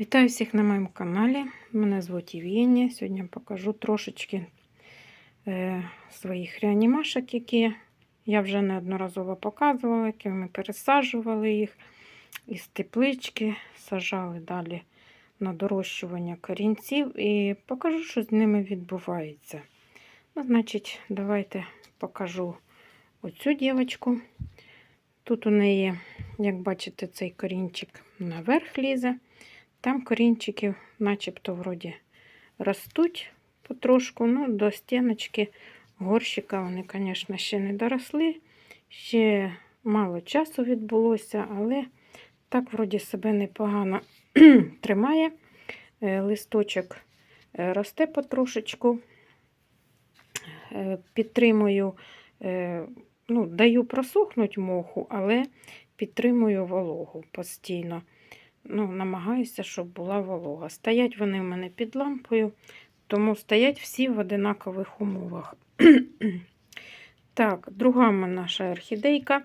Вітаю всіх на моєму каналі. Мене звуть Євгенія. Сьогодні я покажу трошечки е, своїх реанімашок, які я вже неодноразово показувала, які ми пересаджували їх із теплички, сажали далі на дорощування корінців і покажу, що з ними відбувається. Ну, Значить, давайте покажу оцю дівчинку. Тут у неї, як бачите, цей корінчик наверх лізе. Там корінчиків начебто вроді ростуть потрошку. Ну, до стіночки горщика вони, звісно, ще не доросли. Ще мало часу відбулося, але так, вроді, себе непогано тримає. Е, Листочок е, росте потрошечку. Е, Підтримую, ну, даю просохнуть моху, але підтримую вологу постійно ну, намагаюся, щоб була волога. Стоять вони в мене під лампою, тому стоять всі в одинакових умовах. так, друга наша орхідейка.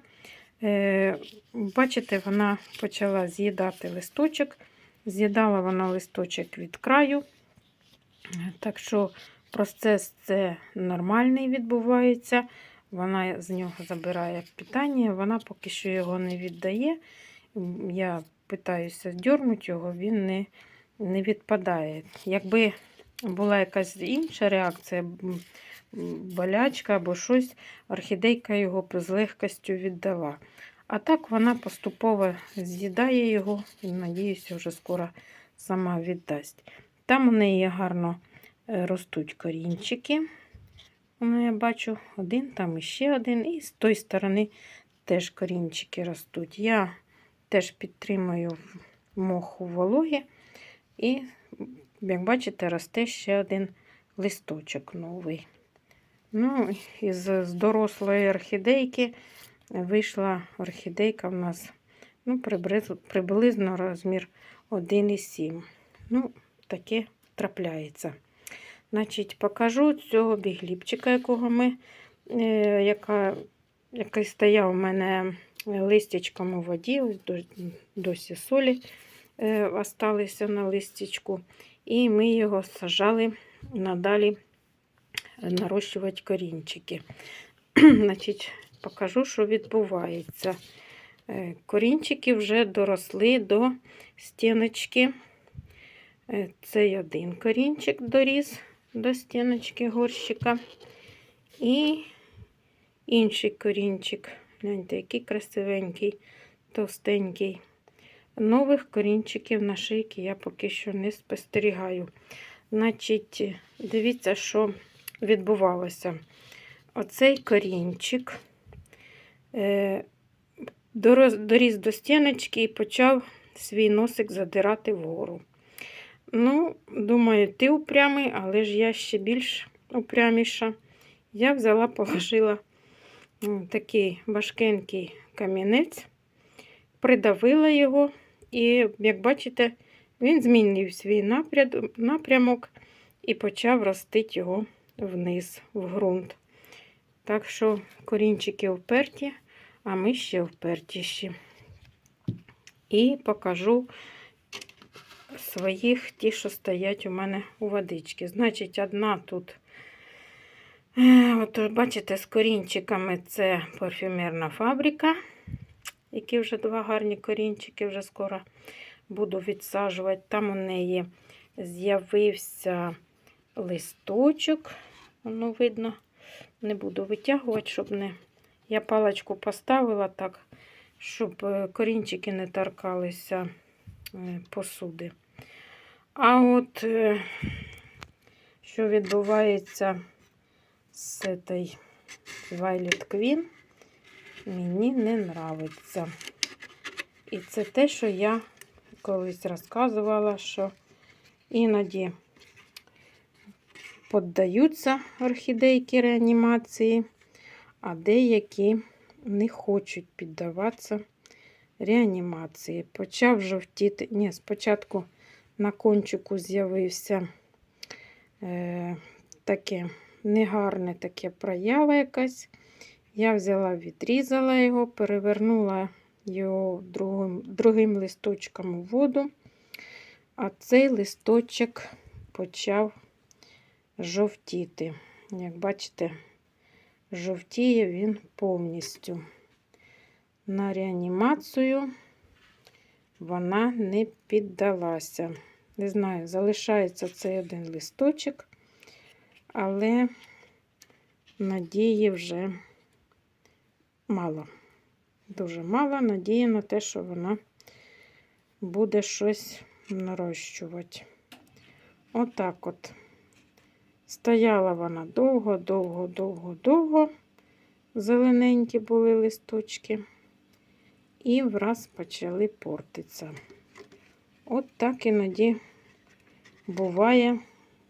Е, Бачите, вона почала з'їдати листочок. З'їдала вона листочок від краю. Так що процес це нормальний відбувається. Вона з нього забирає питання, вона поки що його не віддає. Я питаюся дьорнути його, він не не відпадає. Якби була якась інша реакція, болячка або щось, орхідейка його з легкостю віддала. А так вона поступово з'їдає його і, надіюся, вже скоро сама віддасть. Там у неї гарно е, ростуть корінчики. Ну, я бачу один, там іще один, і з тої сторони теж корінчики ростуть. Я теж підтримую моху вологі. І, як бачите, росте ще один листочок новий. Ну, із дорослої орхідейки вийшла орхідейка в нас ну, приблизно розмір 1,7. Ну, таке трапляється. Значить, покажу цього бігліпчика, якого ми, е, яка, який стояв у мене листячком у воді, досі солі е, осталися на листячку. І ми його сажали надалі нарощувати корінчики. Значить, Покажу, що відбувається. Е, корінчики вже доросли до стіночки. Е, цей один корінчик доріс до стіночки горщика. І інший корінчик Гляньте, який красивенький, товстенький. Нових корінчиків на шийки я поки що не спостерігаю. Значить, дивіться, що відбувалося. Оцей корінчик е, доріс до стіночки і почав свій носик задирати вгору. Ну, думаю, ти упрямий, але ж я ще більш упряміша. Я взяла, положила такий важкенький камінець, придавила його, і, як бачите, він змінив свій напрямок і почав ростити його вниз, в ґрунт. Так що корінчики вперті, а ми ще впертіші. І покажу своїх ті, що стоять у мене у водичці. Значить, одна тут от, бачите, з корінчиками це парфюмерна фабрика, які вже два гарні корінчики, вже скоро буду відсаджувати. Там у неї з'явився листочок, воно видно, не буду витягувати, щоб не. Я паличку поставила так, щоб е, корінчики не торкалися е, посуди. А от що відбувається з цієї Violet Queen мені не нравиться. І це те, що я колись розказувала, що іноді поддаються орхідейки реанімації, а деякі не хочуть піддаватися реанімації. Почав жовтіти, ні, спочатку на кончику з'явився е, таке негарне таке проява якась. Я взяла, відрізала його, перевернула його другим другим листочком у воду. А цей листочок почав жовтіти. Як бачите, жовтіє він повністю. На реанімацію вона не піддалася. Не знаю, залишається цей один листочок, але надії вже мало. Дуже мало надії на те, що вона буде щось нарощувати. Отак от. Стояла вона довго, довго, довго, довго. Зелененькі були листочки. І враз почали портитися. От так іноді буває,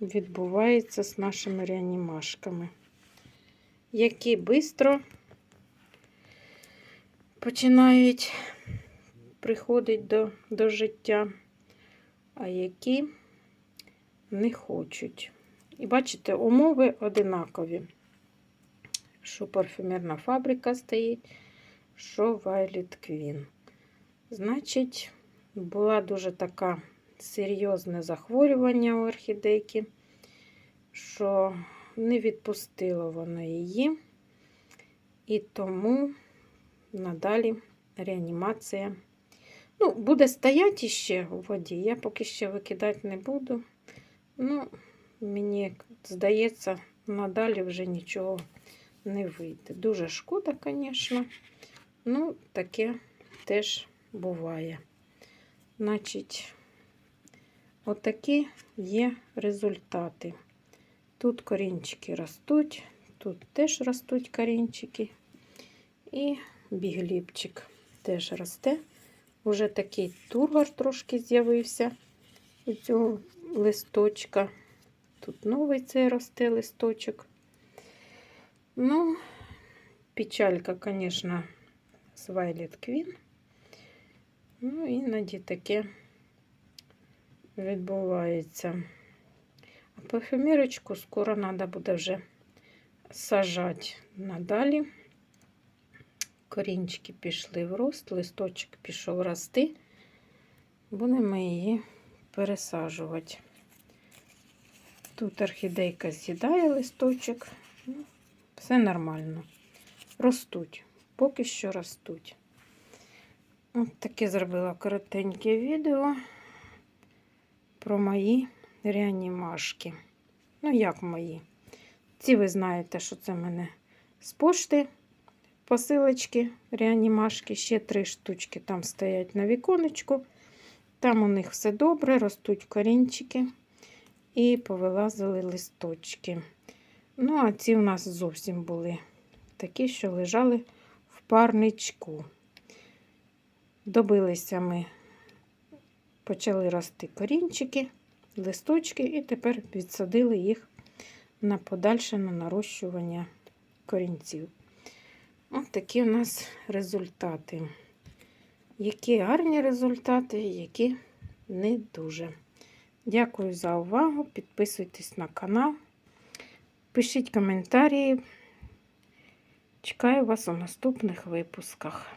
відбувається з нашими реанімашками, які швидко починають приходити до, до життя, а які не хочуть. І бачите, умови одинакові. Що парфюмерна фабрика стоїть, що Violet Queen. Значить, була дуже така серйозне захворювання у орхідейки, що не відпустило воно її, і тому надалі реанімація. Ну, буде стояти ще у воді. Я поки ще викидати не буду. Ну, мені здається, надалі вже нічого не вийде. Дуже шкода, звісно. Ну, таке теж буває. Значить, отакі є результати. Тут корінчики ростуть, тут теж ростуть корінчики. І бігліпчик теж росте. Уже такий тургор трошки з'явився у цього листочка. Тут новий цей росте листочок. Ну, печалька, звісно, з Violet Queen. Ну, іноді таке відбувається. А парфюмерочку скоро треба буде вже сажати надалі. Корінчики пішли в рост, листочок пішов рости. Будемо її пересаджувати. Тут орхідейка з'їдає листочок. Ну, Все нормально. Ростуть, поки що ростуть. От таке зробила коротеньке відео про мої реанімашки. Ну, як мої? Ці ви знаєте, що це в мене з пошти посилочки, реанімашки. Ще три штучки там стоять на віконечку. Там у них все добре, ростуть корінчики і повилазили листочки. Ну, а ці у нас зовсім були такі, що лежали в парничку. Добилися ми, почали рости корінчики, листочки, і тепер відсадили їх на подальше на нарощування корінців. Ось такі у нас результати. Які гарні результати, які не дуже. Дякую за увагу. Підписуйтесь на канал. Пишіть коментарі. Чекаю вас у наступних випусках.